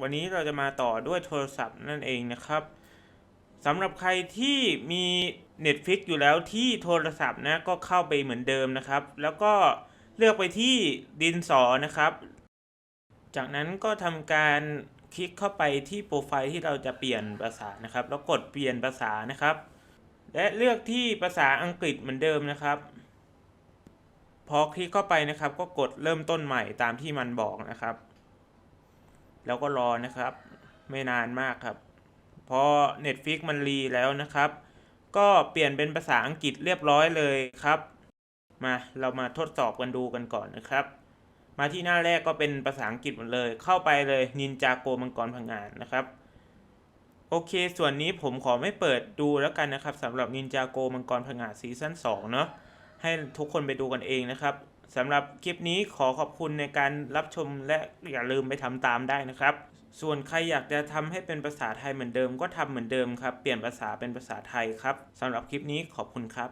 วันนี้เราจะมาต่อด้วยโทรศัพท์นั่นเองนะครับสำหรับใครที่มี Netflix อยู่แล้วที่โทรศัพท์นะก็เข้าไปเหมือนเดิมนะครับ แล้วก็เลือกไปที่ดินสอนะครับ จากนั้นก็ทำการคลิกเข้าไปที่โปรไฟล์ที่เราจะเปลี่ยนภาษานะครับ แล้วกดเปลี่ยนภาษานะครับ และเลือกที่ภาษาอังกฤษเหมือนเดิมนะครับ พอคลิกเข้าไปนะครับ ก็กดเริ่มต้นใหม่ตามที่มันบอกนะครับ แล้วก็รอนะครับ ไม่นานมากครับ พอ Netflix มันรีแล้วนะครับ ก็เปลี่ยนเป็นภาษาอังกฤษเรียบร้อยเลยครับ มาเรามาทดสอบกันดูกันก่อนนะครับ มาที่หน้าแรกก็เป็นภาษาอังกฤษหมดเลย เข้าไปเลยนินจาโกมังกรพังงานนะครับโอเค ส่วนนี้ผมขอไม่เปิดดูแล้วกันนะครับสำหรับนินจาโกมังกรพังงาดซีซั่น2เนาะให้ทุกคนไปดูกันเองนะครับ สำหรับคลิปนี้ขอขอบคุณในการรับชมและอย่าลืมไปทำตามได้นะครับ ส่วนใครอยากจะทำให้เป็นภาษาไทยเหมือนเดิมก็ทำเหมือนเดิมครับ เปลี่ยนภาษาเป็นภาษาไทยครับสำหรับคลิปนี้ขอบคุณครับ